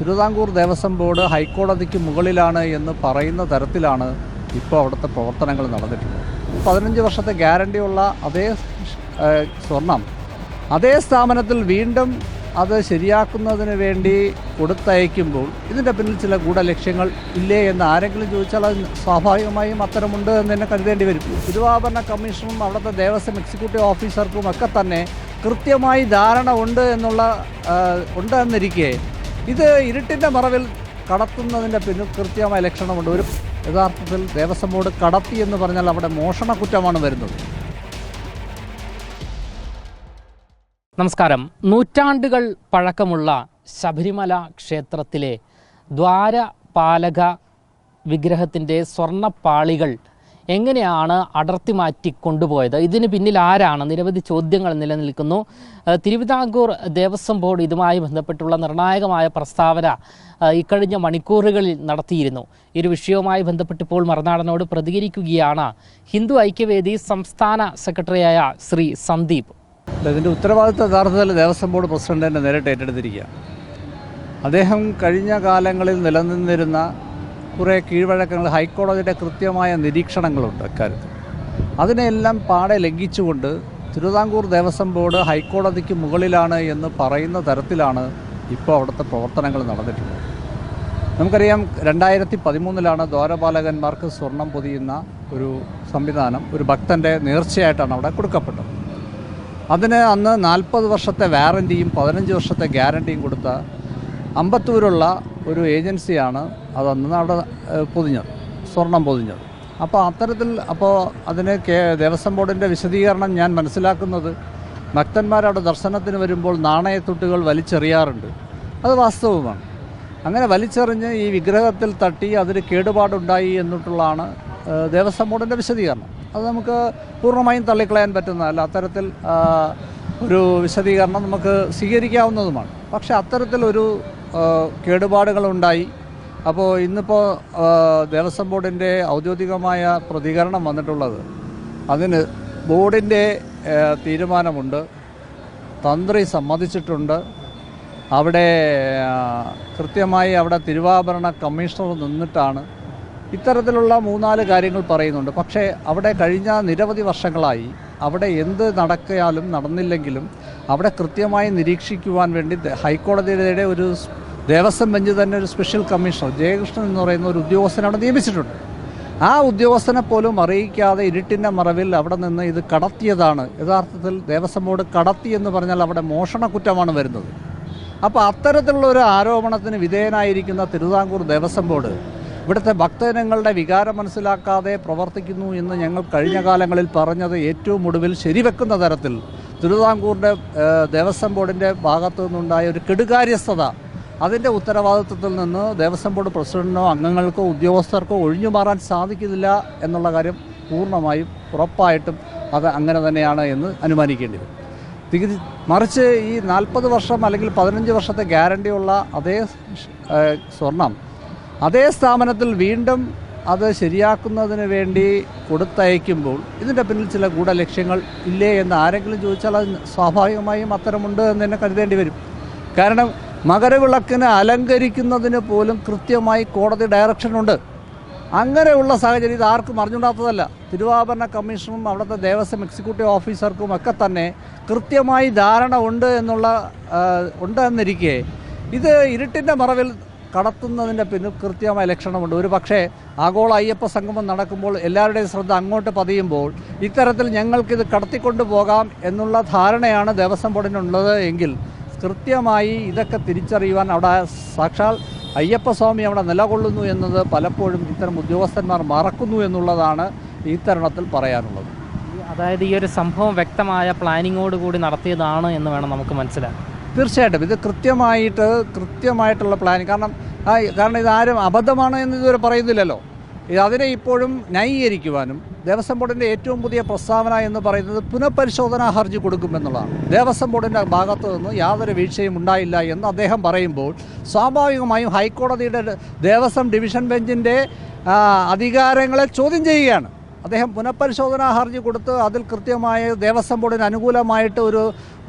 Thiruvithamkoor Devaswom board ഹൈക്കോടതിക്ക് മുകളിലാണ് എന്ന് പറയുന്ന തരത്തിലാണ് ഇപ്പോൾ അവിടുത്തെ പ്രവർത്തനങ്ങൾ നടന്നിട്ടുള്ളത്. പതിനഞ്ച് വർഷത്തെ ഗ്യാരണ്ടിയുള്ള അതേ സ്വർണം അതേ സ്ഥാപനത്തിൽ വീണ്ടും അത് ശരിയാക്കുന്നതിന് വേണ്ടി കൊടുത്തയക്കുമ്പോൾ ഇതിന്റെ പിന്നിൽ ചില ഗൂഢലക്ഷ്യങ്ങൾ ഇല്ലേ എന്ന് ആരെങ്കിലും ചോദിച്ചാൽ അത് സ്വാഭാവികമായും അത്തരമുണ്ട് എന്ന് തന്നെ കരുതേണ്ടി വരും. തിരുവാഭരണ കമ്മീഷനും അവിടുത്തെ ദേവസ്വം എക്സിക്യൂട്ടീവ് ഓഫീസർക്കും ഒക്കെ തന്നെ കൃത്യമായി ധാരണ ഉണ്ട് എന്നുള്ള ഉണ്ട് എന്നിരിക്കെ ഇത് ഇരുട്ടിന്റെ മറവിൽ കടത്തുന്നതിന്റെ പിന്നിൽ കൃത്യമായ ലക്ഷണമുണ്ട്. ഒരു യഥാർത്ഥത്തിൽ ദേവസ്വം ബോർഡ് കടത്തി എന്ന് പറഞ്ഞാൽ അവിടെ മോഷണ കുറ്റമാണ് വരുന്നത്. നമസ്കാരം. നൂറ്റാണ്ടുകൾ പഴക്കമുള്ള ശബരിമല ക്ഷേത്രത്തിലെ ദ്വാരപാലക വിഗ്രഹത്തിന്റെ സ്വർണപ്പാളികൾ എങ്ങനെയാണ് അടർത്തി മാറ്റി കൊണ്ടുപോയത്? ഇതിന് പിന്നിൽ ആരാണ്? നിരവധി ചോദ്യങ്ങൾ നിലനിൽക്കുന്നു. തിരുവിതാംകൂർ ദേവസ്വം ബോർഡ് ഇതുമായി ബന്ധപ്പെട്ടുള്ള നിർണായകമായ പ്രസ്താവന ഇക്കഴിഞ്ഞ മണിക്കൂറുകളിൽ നടത്തിയിരുന്നു. ഈ വിഷയവുമായി ബന്ധപ്പെട്ട് ഇപ്പോൾ മറുനാടനോട് പ്രതികരിക്കുകയാണ് ഹിന്ദു ഐക്യവേദി സംസ്ഥാന സെക്രട്ടറിയായ ശ്രീ സന്ദീപ്. ഇതിന്റെ ഉത്തരവാദിത്വ യഥാർത്ഥത്തിൽ ദേവസ്വം ബോർഡ് പ്രസിഡന്റ് തന്നെ നേരിട്ട് ഏറ്റെടുത്തിരിക്കുക അദ്ദേഹം കഴിഞ്ഞ കാലങ്ങളിൽ നിലനിന്നിരുന്ന കുറേ കീഴ്വഴക്കങ്ങൾ ഹൈക്കോടതിയുടെ കൃത്യമായ നിരീക്ഷണങ്ങളുണ്ട് അക്കാര്യത്തിൽ. അതിനെല്ലാം പാടെ ലംഘിച്ചുകൊണ്ട് തിരുവിതാംകൂർ ദേവസ്വം ബോർഡ് ഹൈക്കോടതിക്ക് മുകളിലാണ് എന്ന് പറയുന്ന തരത്തിലാണ് ഇപ്പോൾ അവിടുത്തെ പ്രവർത്തനങ്ങൾ നടന്നിട്ടുള്ളത്. നമുക്കറിയാം രണ്ടായിരത്തി പതിമൂന്നിലാണ് ദ്വാരപാലകന്മാർക്ക് സ്വർണം പൊതിയുന്ന ഒരു സംവിധാനം ഒരു ഭക്തന്റെ നേർച്ചയായിട്ടാണ് അവിടെ കൊടുക്കപ്പെട്ടത്. അതിന് അന്ന് നാൽപ്പത് വർഷത്തെ വാറന്റിയും പതിനഞ്ച് വർഷത്തെ ഗ്യാരണ്ടിയും കൊടുത്ത അമ്പത്തൂരുള്ള ഒരു ഏജൻസിയാണ് അത് അന്ന് അവിടെ പൊതിഞ്ഞത് സ്വർണം പൊതിഞ്ഞത്. അപ്പോൾ അത്തരത്തിൽ അപ്പോൾ അതിന് കേ ദേവസ്വം ബോർഡിന്റെ വിശദീകരണം ഞാൻ മനസ്സിലാക്കുന്നത് ഭക്തന്മാരവിടെ ദർശനത്തിന് വരുമ്പോൾ നാണയത്തുട്ടുകൾ വലിച്ചെറിയാറുണ്ട്. അത് വാസ്തവമാണ്. അങ്ങനെ വലിച്ചെറിഞ്ഞ് ഈ വിഗ്രഹത്തിൽ തട്ടി അതിന് കേടുപാടുണ്ടായി എന്നിട്ടുള്ളതാണ് ദേവസ്വം ബോർഡിന്റെ വിശദീകരണം. അത് നമുക്ക് പൂർണമായും തള്ളിക്കളയാൻ പറ്റുന്നതല്ല അത്തരത്തിൽ ഒരു വിശദീകരണം നമുക്ക് സ്വീകരിക്കാവുന്നതുമാണ്. പക്ഷേ അത്തരത്തിലൊരു കേടുപാടുകളുണ്ടായി. അപ്പോൾ ഇന്നിപ്പോൾ ദേവസ്വം ബോർഡിന്റെ ഔദ്യോഗികമായ പ്രതികരണം വന്നിട്ടുള്ളത്. അതിന് ബോർഡിന്റെ തീരുമാനമുണ്ട്. തന്ത്രി സമ്മതിച്ചിട്ടുണ്ട്. അവിടെ കൃത്യമായി അവിടെ തിരുവാഭരണ കമ്മീഷണർ നിന്നിട്ടാണ് ഇത്തരത്തിലുള്ള മൂന്നാൽ കാര്യങ്ങൾ പറയുന്നുണ്ട്. പക്ഷേ അവിടെ കഴിഞ്ഞ നിരവധി വർഷങ്ങളായി അവിടെ എന്ത് നടക്കിയാലും നടന്നില്ലെങ്കിലും അവിടെ കൃത്യമായി നിരീക്ഷിക്കുവാൻ വേണ്ടി ഹൈക്കോടതിയുടെ ഒരു ദേവസ്വം ബെഞ്ച് തന്നെ ഒരു സ്പെഷ്യൽ കമ്മീഷണർ ജയകൃഷ്ണൻ എന്ന് പറയുന്ന ഒരു ഉദ്യോഗസ്ഥനെ അവിടെ നിയമിച്ചിട്ടുണ്ട്. ആ ഉദ്യോഗസ്ഥനെ പോലും അറിയിക്കാതെ ഇരുട്ടിന്റെ മറവിൽ അവിടെ നിന്ന് ഇത് കടത്തിയതാണ്. യഥാർത്ഥത്തിൽ ദേവസ്വം ബോർഡ് കടത്തി എന്ന് പറഞ്ഞാൽ അവിടെ മോഷണ കുറ്റമാണ് വരുന്നത്. അപ്പോൾ അത്തരത്തിലുള്ള ഒരു ആരോപണത്തിന് വിധേയനായിരിക്കുന്ന തിരുവിതാംകൂർ ദേവസ്വം ബോർഡ് ഇവിടുത്തെ ഭക്തജനങ്ങളുടെ വികാരം മനസ്സിലാക്കാതെ പ്രവർത്തിക്കുന്നു എന്ന് ഞങ്ങൾ കഴിഞ്ഞ കാലങ്ങളിൽ പറഞ്ഞത് ഏറ്റവും ഒടുവിൽ ശരിവെക്കുന്ന തരത്തിൽ. തിരുവിതാംകൂറിന്റെ ദേവസ്വം ബോർഡിന്റെ ഭാഗത്തു നിന്നുണ്ടായ ഒരു കെടുകാര്യസ്ഥത. അതിന്റെ ഉത്തരവാദിത്വത്തിൽ നിന്ന് ദേവസ്വം ബോർഡ് പ്രസിഡന്റിനോ അംഗങ്ങൾക്കോ ഉദ്യോഗസ്ഥർക്കോ ഒഴിഞ്ഞു മാറാൻ സാധിക്കുന്നില്ല എന്നുള്ള കാര്യം പൂർണമായും ഉറപ്പായിട്ടും അത് അങ്ങനെ തന്നെയാണ് എന്ന് അനുമാനിക്കേണ്ടി വരും. തികതി മറിച്ച് ഈ നാൽപ്പത് വർഷം അല്ലെങ്കിൽ പതിനഞ്ച് വർഷത്തെ ഗ്യാരണ്ടിയുള്ള അതേ സ്വർണം അതേ സ്ഥാപനത്തിൽ വീണ്ടും അത് ശരിയാക്കുന്നതിന് വേണ്ടി കൊടുത്തയക്കുമ്പോൾ ഇതിന്റെ പിന്നിൽ ചില ഗൂഢലക്ഷ്യങ്ങൾ ഇല്ലേ എന്ന് ആരെങ്കിലും ചോദിച്ചാൽ അത് സ്വാഭാവികമായും അത്തരമുണ്ട് എന്ന് തന്നെ കരുതേണ്ടി വരും. കാരണം മകരവിളക്കിനെ അലങ്കരിക്കുന്നതിന് പോലും കൃത്യമായി കോടതി ഡയറക്ഷനുണ്ട് അങ്ങനെയുള്ള സാഹചര്യം ഇത് ആർക്കും അറിഞ്ഞുകൂടാത്തതല്ല. തിരുവാഭരണ കമ്മീഷനും അവിടുത്തെ ദേവസ്വം എക്സിക്യൂട്ടീവ് ഓഫീസർക്കും ഒക്കെ തന്നെ കൃത്യമായി ധാരണ ഉണ്ട് എന്നുള്ള ഉണ്ട് എന്നിരിക്കെ ഇത് ഇരുട്ടിന്റെ മറവിൽ കടത്തുന്നതിന്റെ പിന്നിൽ കൃത്യമായ ലക്ഷണമുണ്ട്. ഒരു പക്ഷേ ആഗോള അയ്യപ്പ സംഗമം നടക്കുമ്പോൾ എല്ലാവരുടെയും ശ്രദ്ധ അങ്ങോട്ട് പതിയുമ്പോൾ ഇത്തരത്തിൽ ഞങ്ങൾക്കിത് കടത്തിക്കൊണ്ടു പോകാം എന്നുള്ള ധാരണയാണ് ദേവസ്വം ബോർഡിനുള്ളത് എങ്കിൽ കൃത്യമായി ഇതൊക്കെ തിരിച്ചറിയുവാൻ അവിടെ സാക്ഷാൽ അയ്യപ്പസ്വാമി അവിടെ നിലകൊള്ളുന്നു എന്നത് പലപ്പോഴും ഇത്തരം ഉദ്യോഗസ്ഥന്മാർ മറക്കുന്നു എന്നുള്ളതാണ് ഈ തരുണത്തിൽ പറയാനുള്ളത്. അതായത് ഈ ഒരു സംഭവം വ്യക്തമായ പ്ലാനിങ്ങോട് കൂടി നടത്തിയതാണ് എന്ന് വേണം നമുക്ക് മനസ്സിലാക്കാം തീർച്ചയായിട്ടും. ഇത് കൃത്യമായിട്ട് കൃത്യമായിട്ടുള്ള പ്ലാനിങ്. കാരണം കാരണം ഇതാരും അബദ്ധമാണ് എന്ന് ഇതുവരെ പറയുന്നില്ലല്ലോ. അതിനെ ഇപ്പോഴും ന്യായീകരിക്കുവാനും ദേവസ്വം ബോർഡിന്റെ ഏറ്റവും പുതിയ പ്രസ്താവന എന്ന് പറയുന്നത് പുനഃപരിശോധനാ ഹർജി കൊടുക്കുമെന്നുള്ളതാണ്. ദേവസ്വം ബോർഡിന്റെ ഭാഗത്തു നിന്ന് യാതൊരു വീഴ്ചയും ഉണ്ടായില്ല എന്ന് അദ്ദേഹം പറയുമ്പോൾ സ്വാഭാവികമായും ഹൈക്കോടതിയുടെ ദേവസ്വം ഡിവിഷൻ ബെഞ്ചിന്റെ അധികാരങ്ങളെ ചോദ്യം ചെയ്യുകയാണ്. അദ്ദേഹം പുനഃപരിശോധനാ ഹർജി കൊടുത്ത് അതിൽ കൃത്യമായ ദേവസ്വം ബോർഡിന് അനുകൂലമായിട്ട് ഒരു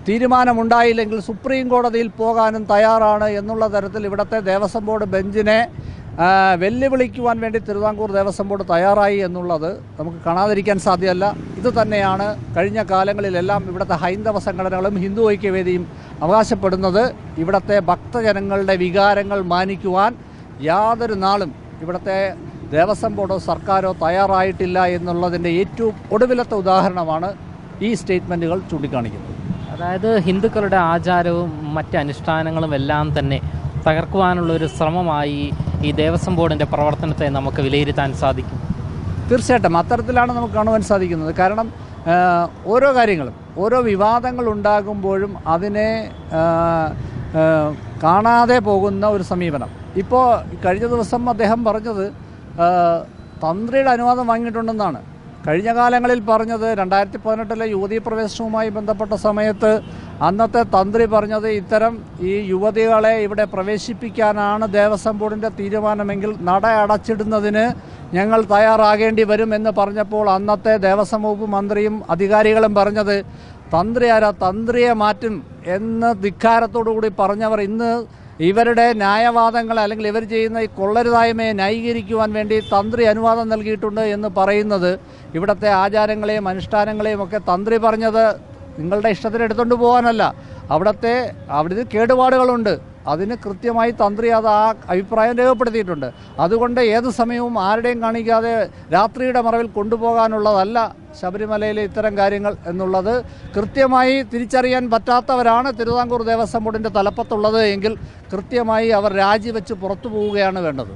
തീരുമാനമുണ്ടായില്ലെങ്കിൽ സുപ്രീം കോടതിയിൽ പോകാനും തയ്യാറാണ് എന്നുള്ള തരത്തിൽ ഇവിടുത്തെ ദേവസ്വം ബോർഡ് ബെഞ്ചിനെ വെല്ലുവിളിക്കുവാൻ വേണ്ടി തിരുവിതാംകൂർ ദേവസ്വം ബോർഡ് തയ്യാറായി എന്നുള്ളത് നമുക്ക് കാണാതിരിക്കാൻ സാധ്യമല്ല. ഇത് തന്നെയാണ് കഴിഞ്ഞ കാലങ്ങളിലെല്ലാം ഇവിടുത്തെ ഹൈന്ദവ സംഘടനകളും ഹിന്ദു ഐക്യവേദിയും അവകാശപ്പെടുന്നത്. ഇവിടുത്തെ ഭക്തജനങ്ങളുടെ വികാരങ്ങൾ മാനിക്കുവാൻ യാതൊരു നാളും ഇവിടുത്തെ ദേവസ്വം ബോർഡോ സർക്കാരോ തയ്യാറായിട്ടില്ല എന്നുള്ളതിന്റെ ഏറ്റവും ഒടുവിലത്തെ ഉദാഹരണമാണ് ഈ സ്റ്റേറ്റ്മെന്റുകൾ ചൂണ്ടിക്കാണിക്കുന്നത്. അതായത് ഹിന്ദുക്കളുടെ ആചാരവും മറ്റ് അനുഷ്ഠാനങ്ങളും എല്ലാം തന്നെ തകർക്കുവാനുള്ള ഒരു ശ്രമമായി ഈ ദേവസ്വം ബോർഡിന്റെ പ്രവർത്തനത്തെ നമുക്ക് വിലയിരുത്താൻ സാധിക്കും. തീർച്ചയായിട്ടും. അത്തരത്തിലാണ് നമുക്ക് കാണുവാൻ സാധിക്കുന്നത്. കാരണം ഓരോ കാര്യങ്ങളും ഓരോ വിവാദങ്ങൾ ഉണ്ടാകുമ്പോഴും അതിനെ കാണാതെ പോകുന്ന ഒരു സമീപനം. ഇപ്പോൾ കഴിഞ്ഞ ദിവസം അദ്ദേഹം പറഞ്ഞത് തന്ത്രിയുടെ അനുവാദം വാങ്ങിയിട്ടുണ്ടെന്നാണ്. കഴിഞ്ഞ കാലങ്ങളിൽ പറഞ്ഞത് രണ്ടായിരത്തി പതിനെട്ടിലെ യുവതീ പ്രവേശനവുമായി ബന്ധപ്പെട്ട സമയത്ത് അന്നത്തെ തന്ത്രി പറഞ്ഞത് ഇത്തരം ഈ യുവതികളെ ഇവിടെ പ്രവേശിപ്പിക്കാനാണ് ദേവസ്വം ബോർഡിന്റെ തീരുമാനമെങ്കിൽ നട അടച്ചിടുന്നതിന് ഞങ്ങൾ തയ്യാറാകേണ്ടി വരും എന്ന് പറഞ്ഞപ്പോൾ അന്നത്തെ ദേവസ്വം വകുപ്പ് മന്ത്രിയും അധികാരികളും പറഞ്ഞത് തന്ത്രി ആരാ? തന്ത്രിയെ മാറ്റും എന്ന് ധിക്കാരത്തോടു കൂടി പറഞ്ഞവർ ഇന്ന് ഇവരുടെ ന്യായവാദങ്ങൾ അല്ലെങ്കിൽ ഇവർ ചെയ്യുന്ന ഈ കൊള്ളരുതായ്മയെ ന്യായീകരിക്കുവാൻ വേണ്ടി തന്ത്രി അനുവാദം നൽകിയിട്ടുണ്ട് എന്ന് പറയുന്നത് ഇവിടുത്തെ ആചാരങ്ങളെയും അനുഷ്ഠാനങ്ങളെയും ഒക്കെ തന്ത്രി പറഞ്ഞത് നിങ്ങളുടെ ഇഷ്ടത്തിന് എടുത്തുകൊണ്ട് പോകാനല്ല അവിടുത്തെ അവിടുത്തെ കേടുപാടുകളുണ്ട്. അതിന് കൃത്യമായി തന്ത്രി അത് ആ അഭിപ്രായം രേഖപ്പെടുത്തിയിട്ടുണ്ട്. അതുകൊണ്ട് ഏത് സമയവും ആരുടെയും കാണിക്കാതെ രാത്രിയുടെ മറവിൽ കൊണ്ടുപോകാനുള്ളതല്ല ശബരിമലയിലെ ഇത്തരം കാര്യങ്ങൾ എന്നുള്ളത്. കൃത്യമായി തിരിച്ചറിയാൻ പറ്റാത്തവരാണ് തിരുവിതാംകൂർ ദേവസ്വം ബോർഡിന്റെ തലപ്പത്തുള്ളത് എങ്കിൽ കൃത്യമായി അവർ രാജിവെച്ച് പുറത്തു പോവുകയാണ് വേണ്ടത്.